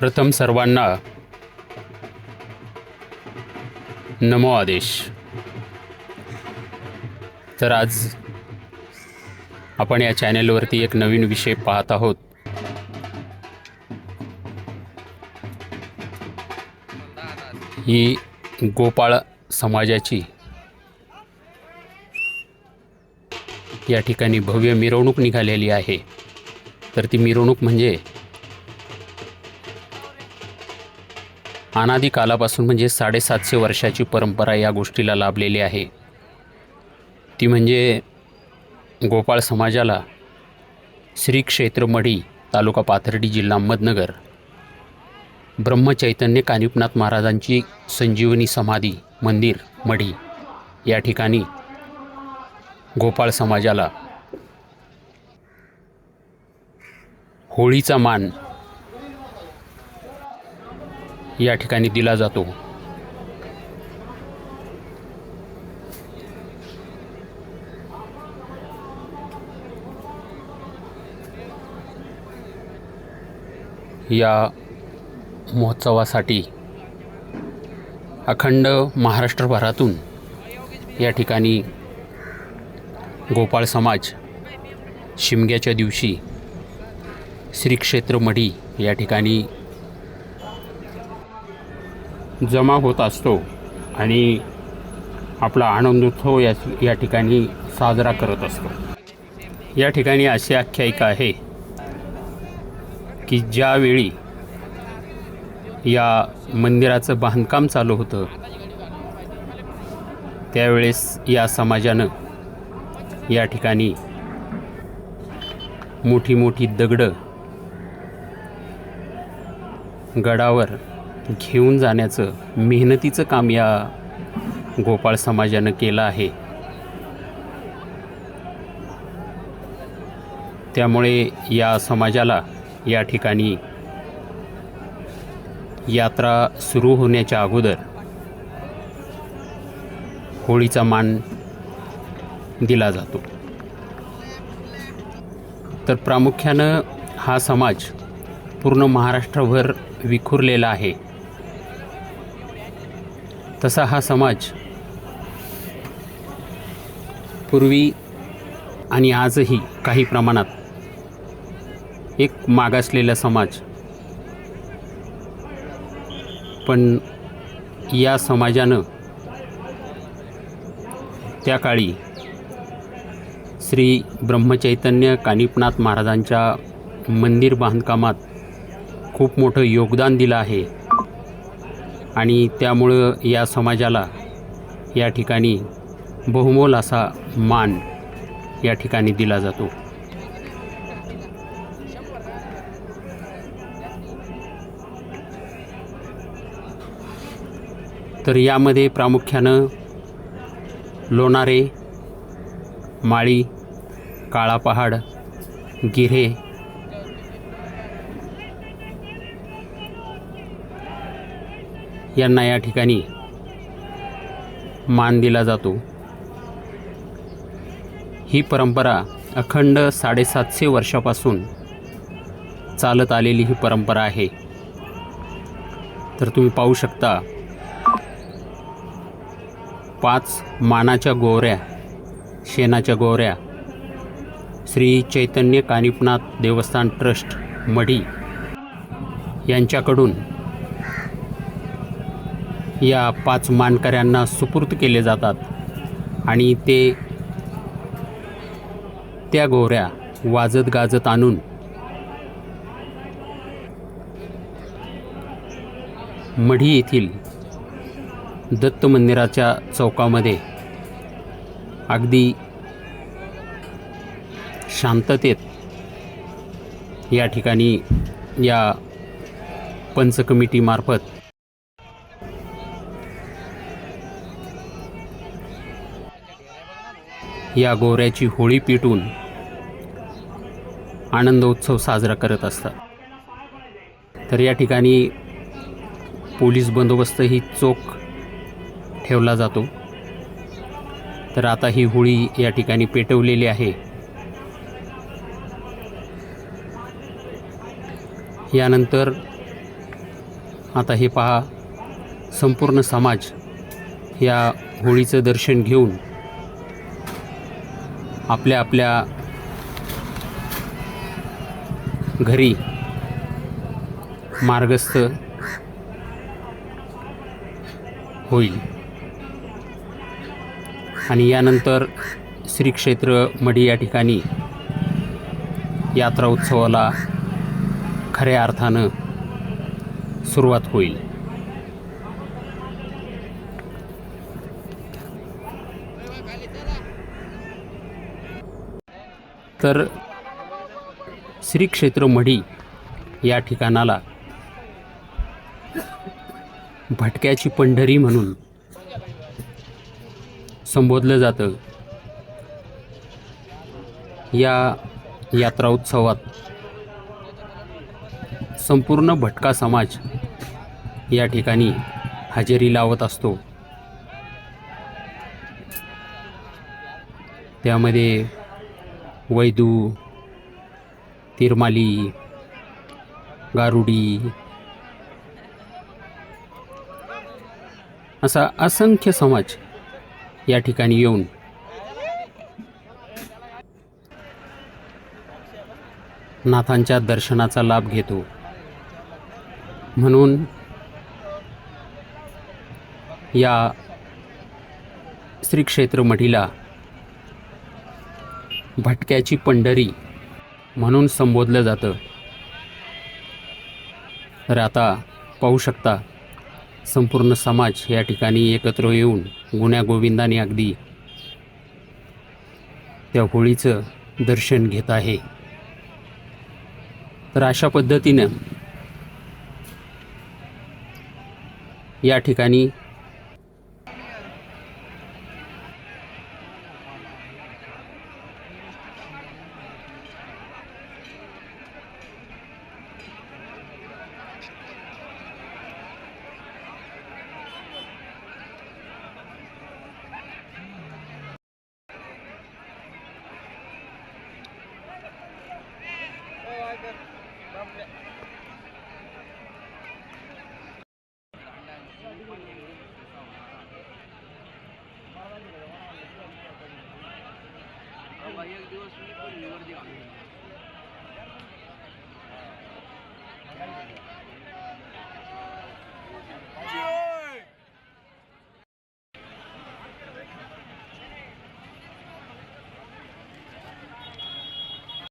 प्रथम सर्वांना नमो आदेश. तर आज आपण या चॅनेलवरती एक नवीन विषय पाहत आहोत. ही गोपाळ समाजाची या ठिकाणी भव्य मिरवणूक निघालेली आहे. तर ती मिरवणूक म्हणजे अनादी कालापासून म्हणजे साडेसातशे वर्षाची परंपरा या गोष्टीला लाभलेली आहे. ती म्हणजे गोपाळ समाजाला श्री क्षेत्र मढी तालुका पाथर्डी जिल्हा अहमदनगर ब्रह्मचैतन्य कानिपनाथ महाराजांची संजीवनी समाधी मंदिर मढी या ठिकाणी गोपाळ समाजाला होळीचा मान या ठिकाणी दिला जातो. या महोत्सवासाठी अखंड महाराष्ट्रभरातून या ठिकाणी गोपाळ समाज शिमग्याच्या दिवशी श्री क्षेत्र मढी या ठिकाणी जमा होत असतो आणि आपला आनंदोत्सव या या ठिकाणी साजरा करत असतो. या ठिकाणी अशी आख्यायिका आहे की ज्यावेळी या मंदिराचं बांधकाम चालू होतं त्यावेळेस या समाजानं या ठिकाणी मोठी मोठी दगडं गडावर घेऊन जाण्याचं मेहनतीचं काम या गोपाळ समाजानं केलं आहे. त्यामुळे या समाजाला या ठिकाणी यात्रा सुरू होण्याच्या अगोदर होळीचा मान दिला जातो. तर प्रामुख्यानं हा समाज पूर्ण महाराष्ट्रभर विखुरलेला आहे. तसा हा समाज पूर्वी आणि आजही काही प्रमाणात एक मागासलेला समाज. पण या समाजानं त्या काळी श्री ब्रह्मचैतन्य कानिपनाथ महाराजांच्या मंदिर बांधकामात खूप मोठं योगदान दिलं आहे. आणि त्यामुळं या समाजाला या ठिकाणी बहुमोल असा मान या ठिकाणी दिला जातो. तर यामध्ये प्रामुख्यानं लोणारे माळी काळा पहाड यांना या ठिकाणी मान दिला जातो. ही परंपरा अखंड साडेसातशे वर्षापासून चालत आलेली ही परंपरा आहे. तर तुम्ही पाहू शकता पाच मानाच्या गोवऱ्या शेणाच्या गोवऱ्या श्री चैतन्य कानिपनाथ देवस्थान ट्रस्ट मढी यांच्याकडून या पाच मानकऱ्यांना सुपूर्त केले जातात. आणि ते त्या गोऱ्या वाजत गाजत आणून मढी येथील दत्त मंदिराच्या चौकामध्ये अगदी शांततेत या ठिकाणी या पंच कमिटीमार्फत या गोऱ्याची होळी पेटून आनंदोत्सव साजरा करत असतात. तर या ठिकाणी पोलीस बंदोबस्तही चोख ठेवला जातो. तर आता ही होळी या ठिकाणी पेटवलेली आहे. यानंतर आता हे पहा संपूर्ण समाज या होळीचं दर्शन घेऊन आपल्या आपल्या घरी मार्गस्थ होईल. आणि यानंतर श्री क्षेत्र मढी या ठिकाणी यात्रा उत्सवाला खऱ्या अर्थानं सुरुवात होईल. तर श्री क्षेत्र मढी या ठिकाणाला भटक्याची पंढरी म्हणून संबोधलं जातं. या यात्रा उत्सवात संपूर्ण भटका समाज या ठिकाणी हजेरी लावत असतो. त्यामध्ये वैदू तिरमाली गारुडी असा असंख्य समाज या ठिकाणी येऊन नाथांच्या दर्शनाचा लाभ घेतो. म्हणून या श्रीक्षेत्र मढीला भटक्याची पंढरी म्हणून संबोधलं जातं. तर आता पाहू शकता संपूर्ण समाज या ठिकाणी एकत्र येऊन गुण्यागोविंदाने अगदी त्या होळीचं दर्शन घेत आहे. तर अशा पद्धतीनं या ठिकाणी एक दिवस मी पण निवड